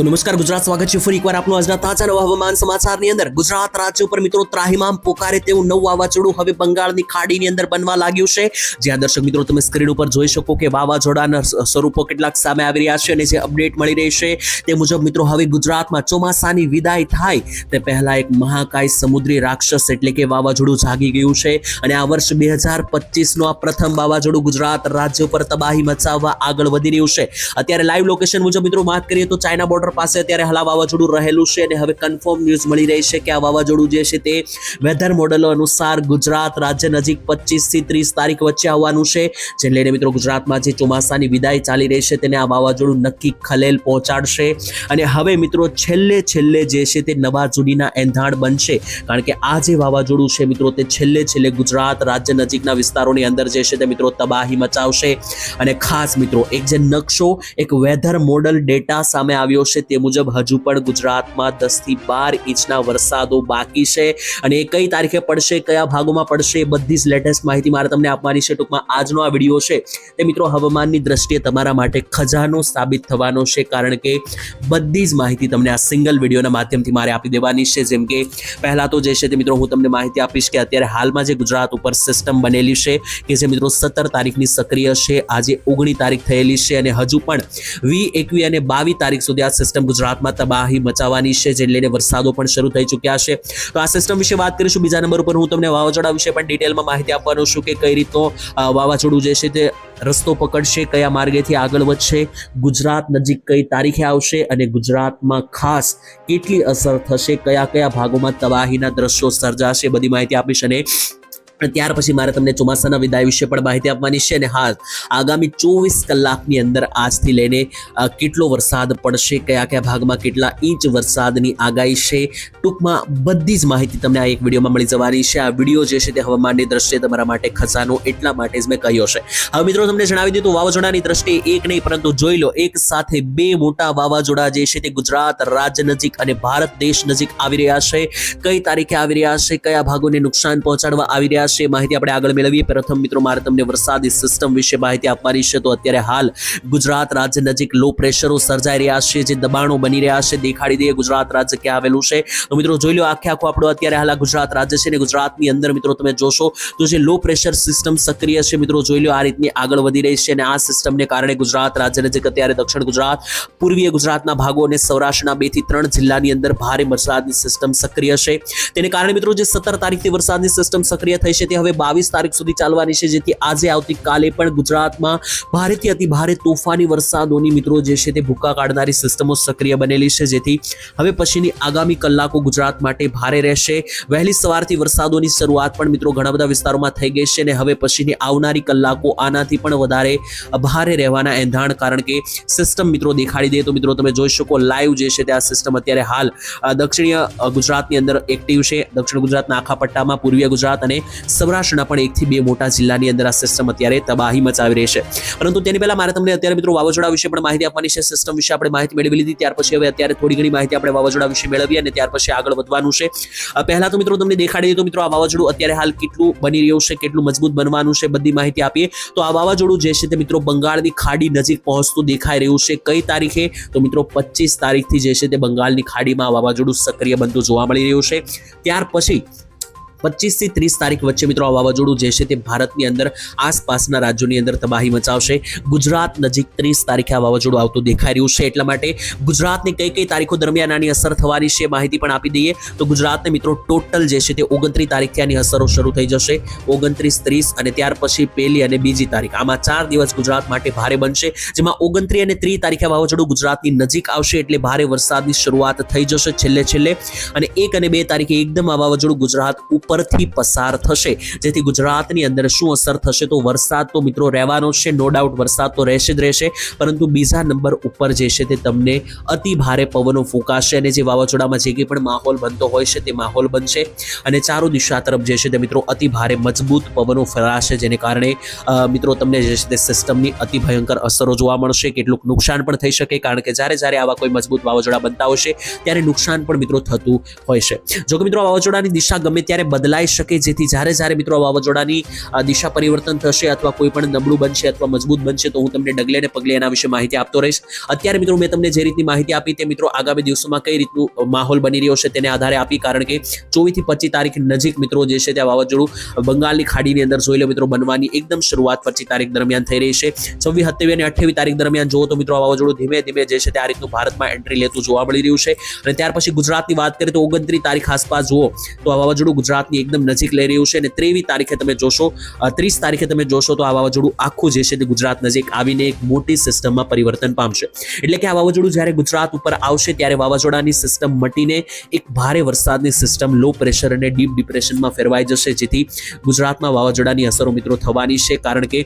તો નમસ્કાર, ગુજરાત સ્વાગત છે ફરી એકવાર આપનું આજના તાજા નવા હવામાન સમાચારની અંદર. ગુજરાત રાજ્ય ઉપર મિત્રો ત્રાહિમામ પોકારે તેવું નવું વાવાઝોડું હવે બંગાળની ખાડીની અંદર બનવા લાગ્યું છે. જ્યાં દર્શક મિત્રો તમે સ્ક્રીન ઉપર જોઈ શકો કે વાવાઝોડાના સ્વરૂપો કેટલાક સામે આવી રહ્યા છે અને જે અપડેટ મળી રહી છે તે મુજબ મિત્રો હવે ગુજરાતમાં ચોમાસાની વિદાય થાય તે પહેલા એક મહાકાય સમુદ્રી રાક્ષસ એટલે કે વાવાઝોડું જાગી ગયું છે અને આ વર્ષ બે હજાર પચીસનું આ પ્રથમ વાવાઝોડું ગુજરાત રાજ્ય ઉપર તબાહી મચાવવા આગળ વધી રહ્યું છે. અત્યારે લાઈવ લોકેશન મુજબ મિત્રો વાત કરીએ તો ચાઇના બોર્ડર પાસે અત્યારે હાલ વાવાઝોડું રહેલું છે અને હવે કન્ફર્મ ન્યૂઝ મળી રહી છે કે આ વાવાઝોડું જે છે તે વેધર મોડેલો અનુસાર ગુજરાત રાજ્ય નજીક પચીસથી ત્રીસ તારીખ વચ્ચે આવવાનું છે. જે લઈને મિત્રો ગુજરાતમાં જે ચોમાસાની વિદાય ચાલી રહી છે તેને આ વાવાઝોડું નક્કી ખલેલ પહોંચાડશે. અને હવે મિત્રો છેલ્લે છેલ્લે જે છે તે નવા જૂનીના એંધાણ બનશે. કારણ કે આ જે વાવાઝોડું છે મિત્રો તે છેલ્લે છેલ્લે ગુજરાત રાજ્ય નજીકના વિસ્તારોની અંદર જે છે તે મિત્રો તબાહી મચાવશે. અને ખાસ મિત્રો એક જે નકશો, એક વેધર મોડલ ડેટા સામે આવ્યો છે તે મુજબ હજુ પણ ગુજરાતમાં દસથી બાર ઇંચના વરસાદો બાકી છે. અને કઈ તારીખે પડશે, કયા ભાગોમાં પડશે એ બધી જ લેટેસ્ટ માહિતી મારે તમને આપવાની છે. ટૂંકમાં આજનો આ વીડિયો છે તે મિત્રો હવામાનની દ્રષ્ટિએ તમારા માટે ખજાનો સાબિત થવાનો છે. કારણ કે બધી જ માહિતી તમને આ સિંગલ વિડીયોના માધ્યમથી મારે આપી દેવાની છે. જેમ કે પહેલા તો જે છે તે મિત્રો હું તમને માહિતી આપીશ કે અત્યારે હાલમાં જે ગુજરાત ઉપર સિસ્ટમ બનેલી છે કે જે મિત્રો સત્તર તારીખની સક્રિય છે. આજે ઓગણી તારીખ થયેલી છે અને હજુ પણ વી એકવી અને બાવીસ તારીખ સુધી આ સિસ્ટમ ગુજરાતમાં તબાહી મચાવવાની છે જે લઈને વરસાદો પણ શરૂ થઈ ચૂક્યા છે. તો આ સિસ્ટમ વિશે વાત કરીશું. બીજા નંબર ઉપર હું તમને વાવાઝોડા વિશે પણ ડિટેલમાં માહિતી આપવાનો છું કે કઈ રીતનો વાવાઝોડું જે છે તે રસ્તો પકડશે, કયા માર્ગેથી આગળ વધશે, ગુજરાત નજીક કઈ તારીખે આવશે અને ગુજરાતમાં ખાસ કેટલી અસર થશે કયા કયા ભાગોમાં તબાહીના દ્રશ્યો સર્જાશે, બધી માહિતી આપીશ અને ત્યાર પછી મારે તમને ચોમાસાના વિદાય વિશે પણ માહિતી આપવાની છે અને હા આગામી ચોવીસ કલાકની અંદર આજથી લઈને કેટલો વરસાદ પડશે, કયા કયા ભાગમાં કેટલા ઇંચ વરસાદની આગાહી છે, ટૂંકમાં બધી જ માહિતી તમને આ એક વિડીયોમાં મળી જવાની છે. આ વીડિયો જે છે તે હવામાનની દ્રષ્ટિએ તમારા માટે ખજાનો એટલા માટે જ મેં કહ્યો છે. હવે મિત્રો તમને જણાવી દીધું વાવાઝોડાની દ્રષ્ટિએ એક નહીં, પરંતુ જોઈ લો, એક સાથે બે મોટા વાવાઝોડા જે છે તે ગુજરાત રાજ્ય નજીક અને ભારત દેશ નજીક આવી રહ્યા છે. કઈ તારીખે આવી રહ્યા છે, કયા ભાગોને નુકસાન પહોંચાડવા આવી રહ્યા છે માહિતી આપણે આગળ મેળવીએ. પ્રથમ મિત્રો, મારે તમને વરસાદી સિસ્ટમ વિશે માહિતી આપવાની છે. તો અત્યારે હાલ ગુજરાત રાજ્ય નજીક લો પ્રેશરો સર્જાઈ રહ્યા છે. જે દબાણો બની રહ્યા છે, દેખાડી દઈએ ગુજરાત રાજ્ય ક્યાં આવેલું છે. તો મિત્રો, જોઈ લો, આખે આખું આપણું અત્યારે હાલ ગુજરાત રાજ્ય છે ને ગુજરાતની અંદર મિત્રો તમે જોશો તો જે લો પ્રેશર સિસ્ટમ સક્રિય છે, મિત્રો, જોઈ લો, આ રીતની આગળ વધી રહી છે અને આ સિસ્ટમને કારણે ગુજરાત રાજ્ય નજીક અત્યારે દક્ષિણ ગુજરાત, પૂર્વીય ગુજરાતના ભાગો અને સૌરાષ્ટ્રના બેથી ત્રણ જિલ્લાની અંદર ભારે વરસાદની સિસ્ટમ સક્રિય છે. તેને કારણે મિત્રો, જે સત્તર તારીખથી વરસાદની સિસ્ટમ સક્રિય થઈ તે હવે બાવીસ તારીખ સુધી ચાલવાની છે, જેથી આજે આવતીકાલે પણ ગુજરાતમાં ભારેથી અતિ ભારે તોફાની વરસાદોની મિત્રો જે છે તે ભૂકા કાઢનારી સિસ્ટમો સક્રિય બનેલી છે, જેથી હવે પછીની આગામી કલાકો ગુજરાત માટે ભારે રહેશે. વહેલી સવારથી વરસાદોની શરૂઆત પણ મિત્રો ઘણા બધા વિસ્તારોમાં થઈ ગઈ છે અને હવે પછીની આવનારી કલાકો આનાથી પણ વધારે ભારે રહેવાના એંધાણ, કારણ કે સિસ્ટમ મિત્રો દેખાડી દે તો મિત્રો તમે જોઈ શકો લાઈવ જે છે તે આ સિસ્ટમ અત્યારે હાલ દક્ષિણીય ગુજરાતની અંદર એક્ટિવ છે. દક્ષિણ ગુજરાતના આખા પટ્ટામાં, પૂર્વીય ગુજરાત અને સૌરાષ્ટ્રના પણ એકથી બે મોટા જિલ્લાની અંદર આ સિસ્ટમ અત્યારે તબાહી મચાવી રહી છે. પરંતુ તેની પહેલા મારે તમને અત્યારે મિત્રો વાવાઝોડા વિશે પણ માહિતી આપવાની છે. સિસ્ટમ વિશે આપણે માહિતી મેળવી લીધી. ત્યાર પછી હવે અત્યારે થોડી ઘણી માહિતી આપણે વાવાઝોડા વિશે મેળવીએ અને ત્યાર પછી આગળ વધવાનું છે. પહેલાં તો મિત્રો તમને દેખાડી તો મિત્રો આ વાવાઝોડું અત્યારે હાલ કેટલું બની રહ્યું છે, કેટલું મજબૂત બનવાનું છે, બધી માહિતી આપીએ. તો આ વાવાઝોડું જે છે તે મિત્રો બંગાળની ખાડી નજીક પહોંચતું દેખાઈ રહ્યું છે. કઈ તારીખે? તો મિત્રો પચીસ તારીખથી જે છે તે બંગાળની ખાડીમાં વાવાઝોડું સક્રિય બનતું જોવા મળી રહ્યું છે. ત્યાર પછી પચીસથી ત્રીસ તારીખ વચ્ચે મિત્રો આ વાવાઝોડું જે છે તે ભારતની અંદર આસપાસના રાજ્યોની અંદર તબાહી મચાવશે. ગુજરાત નજીક ત્રીસ તારીખે આ વાવાઝોડું આવતું દેખાઈ રહ્યું છે. એટલા માટે ગુજરાતની કઈ કઈ તારીખો દરમિયાન આની અસર થવાની છે માહિતી પણ આપી દઈએ. તો ગુજરાતને મિત્રો ટોટલ જે છે તે ઓગણત્રીસ તારીખથી આની અસરો શરૂ થઈ જશે. ઓગણત્રીસ, ત્રીસ અને ત્યાર પછી પહેલી અને બીજી તારીખ. આમાં ચાર દિવસ ગુજરાત માટે ભારે બનશે, જેમાં ઓગણત્રીસ અને ત્રીસ તારીખે વાવાઝોડું ગુજરાતની નજીક આવશે એટલે ભારે વરસાદની શરૂઆત થઈ જશે છેલ્લે છેલ્લે. અને એક અને બે તારીખે એકદમ આ વાવાઝોડું ગુજરાત ઉપરથી પસાર થશે. જેથી ગુજરાતની અંદર શું અસર થશે તો વરસાદ તો મિત્રો રહેવાનો છે. નો ડાઉટ વરસાદ તો રહેશે જ રહેશે. પરંતુ બીજા નંબર ઉપર જે છે તે તમને અતિ ભારે પવનો ફૂંકાશે અને જે વાવાઝોડામાં જે કંઈ પણ માહોલ બનતો હોય છે તે માહોલ બનશે. અને ચારો દિશા તરફ જે છે તે મિત્રો અતિ ભારે મજબૂત પવનો ફેલાશે, જેને કારણે મિત્રો તમને જે છે તે સિસ્ટમની અતિ ભયંકર અસરો જોવા મળશે. કેટલુંક નુકસાન પણ થઈ શકે, કારણ કે જ્યારે જ્યારે આવા કોઈ મજબૂત વાવાઝોડા બનતા હોય છે, ત્યારે નુકસાન પણ મિત્રો થતું હોય છે. જો કે મિત્રો વાવાઝોડાની દિશા ગમે ત્યારે બદલાઈ શકે, જેથી જ્યારે જ્યારે મિત્રો વાવાઝોડાની દિશા પરિવર્તન થશે અથવા કોઈ પણ નબળું બનશે અથવા મજબૂત બનશે, તો હું તમને ડગલે ને પગલે એના વિશે માહિતી આપતો રહીશ. અત્યારે મિત્રો મેં તમને જે રીતની માહિતી આપી તે મિત્રો આગામી દિવસોમાં કઈ રીતનું માહોલ બની રહ્યો છે તેને આધારે આપી, કારણ કે ચોવીસથી પચીસ તારીખ નજીક મિત્રો જે છે ત્યાં વાવાઝોડું બંગાળની ખાડીની અંદર જોઈ લો મિત્રો બનવાની એકદમ શરૂઆત પચીસ તારીખ દરમિયાન થઈ રહી છે. છવ્વીસ સત્યાવીસ અને અઠ્યાવીસ તારીખ દરમિયાન જુઓ તો મિત્રો વાવાઝોડું ધીમે ધીમે જે છે તે રીતનું ભારતમાં એન્ટ્રી લેતું જોવા મળી રહ્યું છે. અને ત્યાર પછી ગુજરાતની વાત કરીએ તો ઓગણત્રીસ તારીખ આસપાસ જુઓ, તો આ વાવાઝોડું ગુજરાતની એકદમ નજીક લઈ રહ્યું છે અને ત્રેવીસ તારીખે તમે જોશો ત્રીસ તારીખે તમે જોશો તો આ વાવાઝોડું આખું જે છે તે ગુજરાત નજીક આવીને એક મોટી સિસ્ટમમાં પરિવર્તન પામશે. એટલે કે આ વાવાઝોડું જ્યારે ગુજરાત ઉપર આવશે ત્યારે વાવાઝોડાની સિસ્ટમ મટીને એક ભારે વરસાદની સિસ્ટમ લો પ્રેશર અને ડીપ ડિપ્રેશનમાં ફેરવાઈ જશે, જેથી ગુજરાતમાં વાવાઝોડાની અસરો મિત્રો થવાની છે. કારણ કે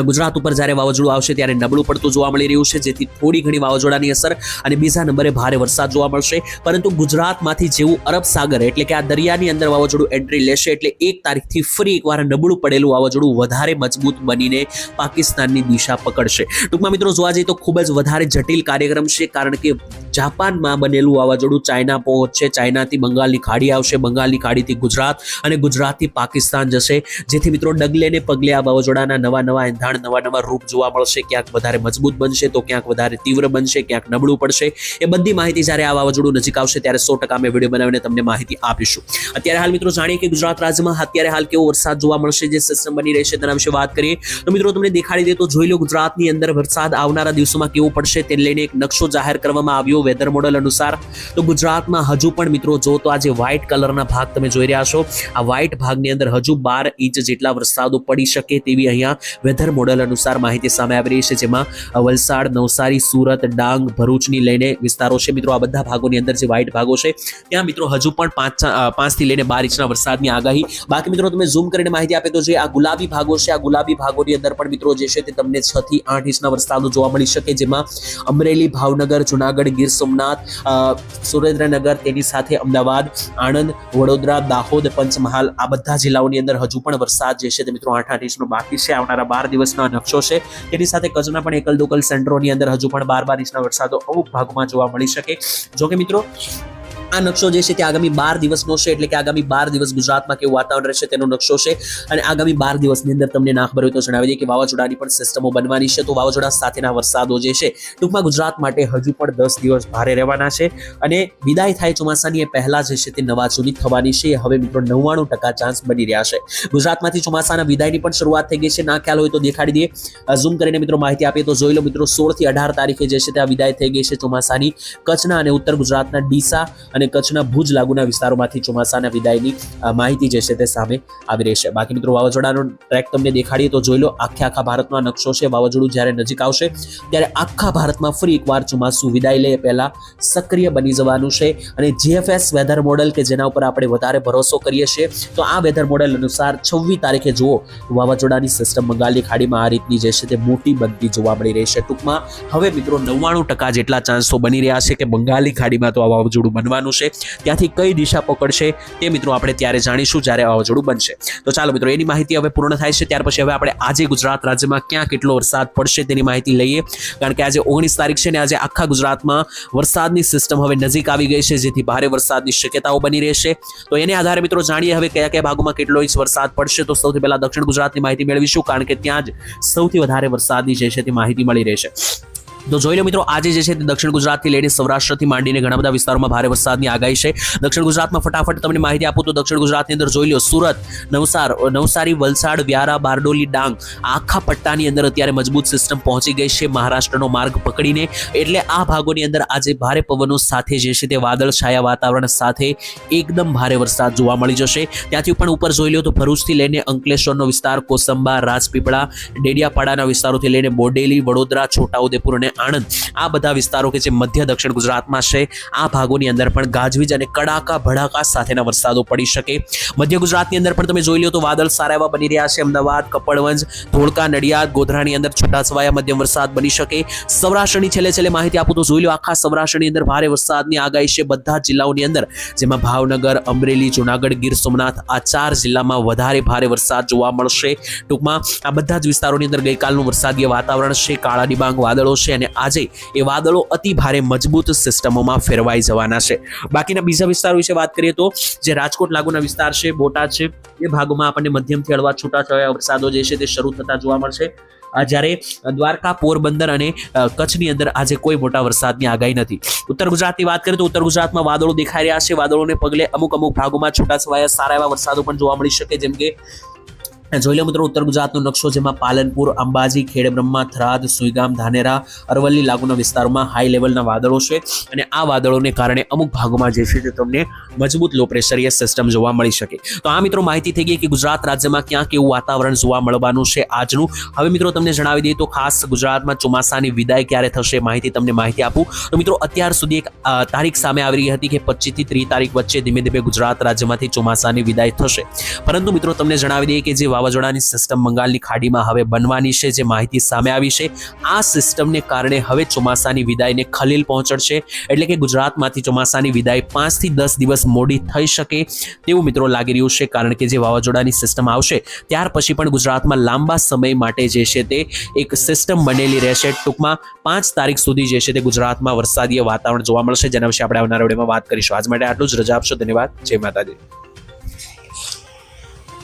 ગુજરાત ઉપર જ્યારે વાવાઝોડું આવશે ત્યારે નબળું પડતું જોવા મળી રહ્યું છે, જેથી થોડી ઘણી વાવાઝોડાની અસર અને બીજા નંબરે ભારે વરસાદ જોવા મળશે. પરંતુ ગુજરાતમાંથી જેવું અરબ સાગર, એટલે કે આ દરિયાની અંદર વાવાઝોડું એન્ટ્રી લેશે, એટલે એક તારીખથી ફરી એકવાર નબળું પડેલું વાવાઝોડું વધારે મજબૂત બનીને પાકિસ્તાનની દિશા પકડશે. ટૂંકમાં મિત્રો, જોવા જઈએ તો ખૂબ જ વધારે જટિલ કાર્યક્રમ છે, કારણ કે જાપાનમાં બનેલું વાવાઝોડું ચાઇના પહોંચશે. ચાઇનાથી બંગાળની ખાડી આવશે. બંગાળની ખાડીથી ગુજરાત અને ગુજરાતથી પાકિસ્તાન જશે. જેથી મિત્રો ડગલે ને પગલે આ વાવાઝોડાના નવા નવા એંધાણ નવા નવા રૂપ જોવા મળશે. ક્યાંક વધારે મજબૂત બનશે તો ક્યાંક વધારે તીવ્ર બનશે, ક્યાંક નબળું પડશે. એ બધી માહિતી જ્યારે આ વાવાઝોડું નજીક આવશે ત્યારે સો ટકા અમે વીડિયો બનાવીને તમને માહિતી આપીશું. અત્યારે હાલ મિત્રો જાણીએ કે ગુજરાત રાજ્યમાં અત્યારે હાલ કેવો વરસાદ જોવા મળશે, જે સિસ્ટમ બની રહેશે તેના વિશે વાત કરીએ. તો મિત્રો તમને દેખાડી દે તો જોઈ લો ગુજરાતની અંદર વરસાદ આવનારા દિવસોમાં કેવો પડશે તે લઈને એક નકશો જાહેર કરવામાં આવ્યો વેધર મોડલ અનુસાર તો ગુજરાતમાં હજુ પણ મિત્રો જો તો આજે વ્હાઇટ કલરના ભાગ તમે જોઈ રહ્યા છો. આ વ્હાઇટ ભાગની અંદર હજુ બાર ઇંચ જેટલા વરસાદો પડી શકે તેવી અહીંયા વેધર મોડલ અનુસાર માહિતી સામે આવી રહી છે, જેમાં વલસાડ, નવસારી, સુરત, ડાંગ, ભરૂચની લઈને વિસ્તારો છે. મિત્રો, આ બધા ભાગોની અંદર જે વ્હાઇટ ભાગો છે, ત્યાં મિત્રો હજુ પણ પાંચ પાંચથી લઈને બાર ઇંચના વરસાદની આગાહી. બાકી મિત્રો, તમે ઝૂમ કરીને માહિતી આપે તો જે આ ગુલાબી ભાગો છે, આ ગુલાબી ભાગોની અંદર પણ મિત્રો જે છે તે તમને છ થી આઠ ઇંચના વરસાદો જોવા મળી શકે, જેમાં અમરેલી, ભાવનગર, જુનાગઢ, ગીર સોમનાથ અ, સુરેન્દ્રનગર તેની સાથે અમદાવાદ આણંદ વડોદરા દાહોદ પંચમહાલ આ બધા જિલ્લાઓની અંદર હજુ પણ વરસાદ જે છે તે મિત્રો આઠ આઠ ઇંચનો બાકી છે. આવનારા બાર દિવસના નકશો છે. તેની સાથે કચ્છના પણ એકલ દોકલ સેન્ટરોની અંદર હજુ પણ બાર બાર ઇંચના વરસાદો અમુક ભાગમાં જોવા મળી શકે. જોકે મિત્રો આ નકશો જે છે તે આગામી બાર દિવસનો છે, એટલે કે આગામી બાર દિવસ ગુજરાતમાં કેવું વાતાવરણ રહેશે તેનો નકશો છે. અને આગામી બાર દિવસની અંદર તમને ના ખબર તો જણાવી દઈએ કે વાવાઝોડાની પણ સિસ્ટમો બનવાની છે. તો વાવાઝોડા સાથેના વરસાદો જે છે, ટૂંકમાં ગુજરાત માટે હજુ પણ દસ દિવસ ભારે રહેવાના છે. અને વિદાય થાય ચોમાસાની એ પહેલા જે છે તે નવા થવાની છે. હવે મિત્રો નવ્વાણું ટકા ચાન્સ બની રહ્યા છે. ગુજરાતમાંથી ચોમાસાના વિદાયની પણ શરૂઆત થઈ ગઈ છે. ના ખ્યાલ હોય તો દેખાડી દઈએ. ઝૂમ કરીને મિત્રો માહિતી આપીએ તો જોઈ લો મિત્રો, સોળથી અઢાર તારીખે જે છે તે આ વિદાય થઈ ગઈ છે ચોમાસાની. કચ્છના અને ઉત્તર ગુજરાતના ડીસા અને કચ્છના ભુજ લાગુના વિસ્તારોમાંથી ચોમાસાના વિદાયની માહિતી જે છે તે સામે આવી રહી છે. બાકી મિત્રો, વાવાઝોડાનો ટ્રેક તમને દેખાડીએ તો જોઈ લો, આખે આખા ભારતમાં નકશો છે. વાવાઝોડું જ્યારે નજીક આવશે, ત્યારે આખા ભારતમાં ફરી એકવાર ચોમાસું વિદાય લે પહેલા સક્રિય બની જવાનું છે. અને જીએફએસ વેધર મોડલ કે જેના ઉપર આપણે વધારે ભરોસો કરીએ છીએ, તો આ વેધર મોડલ અનુસાર છવ્વીસ તારીખે જુઓ, વાવાઝોડાની સિસ્ટમ બંગાળની ખાડીમાં આ રીતની જે છે તે મોટી બનતી જોવા મળી રહી છે. ટૂંકમાં, હવે મિત્રો, નવ્વાણું ટકા જેટલા ચાન્સો બની રહ્યા છે કે બંગાળની ખાડીમાં તો આ વાવાઝોડું બનવાનું છે. ત્યાંથી કઈ દિશા પકડશે તે મિત્રો આપણે ત્યારે જાણીશું જ્યારે વાવાઝોડું બનશે. તો ચાલો મિત્રો, એની માહિતી હવે પૂર્ણ થાય છે. ત્યાર પછી હવે આપણે આજે ગુજરાત રાજ્યમાં ક્યાં કેટલો વરસાદ પડશે તેની માહિતી લઈએ. કારણ કે આજે ઓગણીસ તારીખ છે ને આજે આખા ગુજરાતમાં વરસાદની સિસ્ટમ હવે નજીક આવી ગઈ છે, જેથી ભારે વરસાદની શક્યતાઓ બની રહેશે. તો એને આધારે મિત્રો જાણીએ હવે કયા કયા ભાગોમાં કેટલો ઇંચ વરસાદ પડશે. તો સૌથી પહેલા દક્ષિણ ગુજરાતની માહિતી મેળવીશું, કારણ કે ત્યાં જ સૌથી વધારે વરસાદની જે છે તે માહિતી મળી રહેશે તો જોઈ લો મિત્રો, આજે જે છે તે દક્ષિણ ગુજરાતથી લઈને સૌરાષ્ટ્રથી માંડીને ઘણા બધા વિસ્તારોમાં ભારે વરસાદની આગાહી છે. દક્ષિણ ગુજરાતમાં ફટાફટ તમને માહિતી આપું તો દક્ષિણ ગુજરાતની અંદર જોઈ લો, સુરત, નવસાર, નવસારી, વલસાડ, વ્યારા, બારડોલી, ડાંગ આખા પટ્ટાની અંદર અત્યારે મજબૂત સિસ્ટમ પહોંચી ગઈ છે મહારાષ્ટ્રનો માર્ગ પકડીને. એટલે આ ભાગોની અંદર આજે ભારે પવનો સાથે જે છે તે વાદળ છાયા વાતાવરણ સાથે એકદમ ભારે વરસાદ જોવા મળી જશે. ત્યાંથી પણ ઉપર જોઈ લો તો ભરૂચથી લઈને અંકલેશ્વરનો વિસ્તાર, કોસંબા, રાજપીપળા, ડેડિયાપાડાના વિસ્તારોથી લઈને બોડેલી, વડોદરા, છોટાઉદેપુર અને આણંદ. આ બધા વિસ્તારો કે જે મધ્ય દક્ષિણ ગુજરાતમાં છે, આ ભાગોની અંદર પણ ગાજવીજ અને કડાકા ભડાકા સાથેના વરસાદો પડી શકે. મધ્ય ગુજરાતની અંદર પણ તમે જોઈ લો તો વાદળ સારા એવા બની રહ્યા છે. અમદાવાદ, કપડવંજ, ધોળકા, નડિયાદ, ગોધરાની અંદર છૂટાછવાયા મધ્યમ વરસાદ બની શકે. સૌરાષ્ટ્રની છેલ્લે છેલ્લે માહિતી આપું તો જોઈ લો આખા સૌરાષ્ટ્રની અંદર ભારે વરસાદની આગાહી છે બધા જિલ્લાઓની અંદર. જેમાં ભાવનગર, અમરેલી, જુનાગઢ, ગીર સોમનાથ આ ચાર જિલ્લામાં વધારે ભારે વરસાદ જોવા મળશે. ટૂંકમાં આ બધા જ વિસ્તારોની અંદર ગઈકાલનું વરસાદીય વાતાવરણ છે. કાળા ડિબાંગ વાદળો છે અને આજે એ વાદળો અતિ ભારે મજબૂત સિસ્ટમોમાં ફેરવાઈ જવાના છે. બાકીના બીજા વિસ્તારો વિશે વાત કરીએ તો જે રાજકોટ લાગુના વિસ્તાર છે, બોટાદ છે, એ ભાગોમાં આપણને મધ્યમથી હળવા છૂટાછવાયા વરસાદો જે છે તે શરૂ થતા જોવા મળશે. જ્યારે દ્વારકા પોરબંદર અને કચ્છની અંદર આજે કોઈ મોટા વરસાદની આગાહી નથી. ઉત્તર ગુજરાતની વાત કરીએ તો ઉત્તર ગુજરાતમાં વાદળો દેખાઈ રહ્યા છે. વાદળોને પગલે અમુક અમુક ભાગોમાં છૂટાછવાયા સારા એવા વરસાદો પણ જોવા મળી શકે, જેમ કે જોઈ લો મિત્રો, ઉત્તર ગુજરાતનો નકશો જેમાં પાલનપુર, અંબાજી, ખેડબ્રહ્મા, થરાદ, સુઈગામ, ધાનેરા, અરવલ્લી લાગુના વિસ્તારોમાં હાઈ લેવલના વાદળો છે અને આ વાદળોને કારણે અમુક ભાગોમાં જે છે તે તમને મજબૂત લો પ્રેશરીય સિસ્ટમ જોવા મળી શકે. તો આ મિત્રો માહિતી થઈ ગઈ કે ગુજરાત રાજ્યમાં ક્યાં કેવું વાતાવરણ જોવા મળવાનું છે આજનું. હવે મિત્રો તમને જણાવી દઈએ તો ખાસ ગુજરાતમાં ચોમાસાની વિદાય ક્યારે થશે માહિતી તમને માહિતી આપું. તો મિત્રો, અત્યાર સુધી એક તારીખ સામે આવી રહી હતી કે પચીસથી ત્રીસ તારીખ વચ્ચે ધીમે ધીમે ગુજરાત રાજ્યમાંથી ચોમાસાની વિદાય થશે. પરંતુ મિત્રો, તમને જણાવી દઈએ કે જે વાવાઝોડાની સિસ્ટમ બંગાળની ખાડીમાં હવે બનવાની છે, જે માહિતી સામે આવી છે. આ સિસ્ટમને કારણે હવે ચોમાસાની વિદાયને ખલીલ પહોંચડશે. એટલે કે ગુજરાતમાંથી ચોમાસાની વિદાય પાંચથી દસ દિવસ મોડી થઈ શકે તેવું મિત્રો લાગી રહ્યું છે, કારણ કે જે વાવાઝોડાની સિસ્ટમ આવશે, ત્યાર પછી પણ ગુજરાતમાં લાંબા સમય માટે જે છે તે એક સિસ્ટમ બનેલી રહેશે. ટૂંકમાં પાંચ તારીખ સુધી જે છે તે ગુજરાતમાં વરસાદીય વાતાવરણ જોવા મળશે. જેના વિશે આપણે આવનારા વિડીયોમાં વાત કરીશું. આજ માટે આટલું જ. રજા આપશો. ધન્યવાદ. જય માતાજી.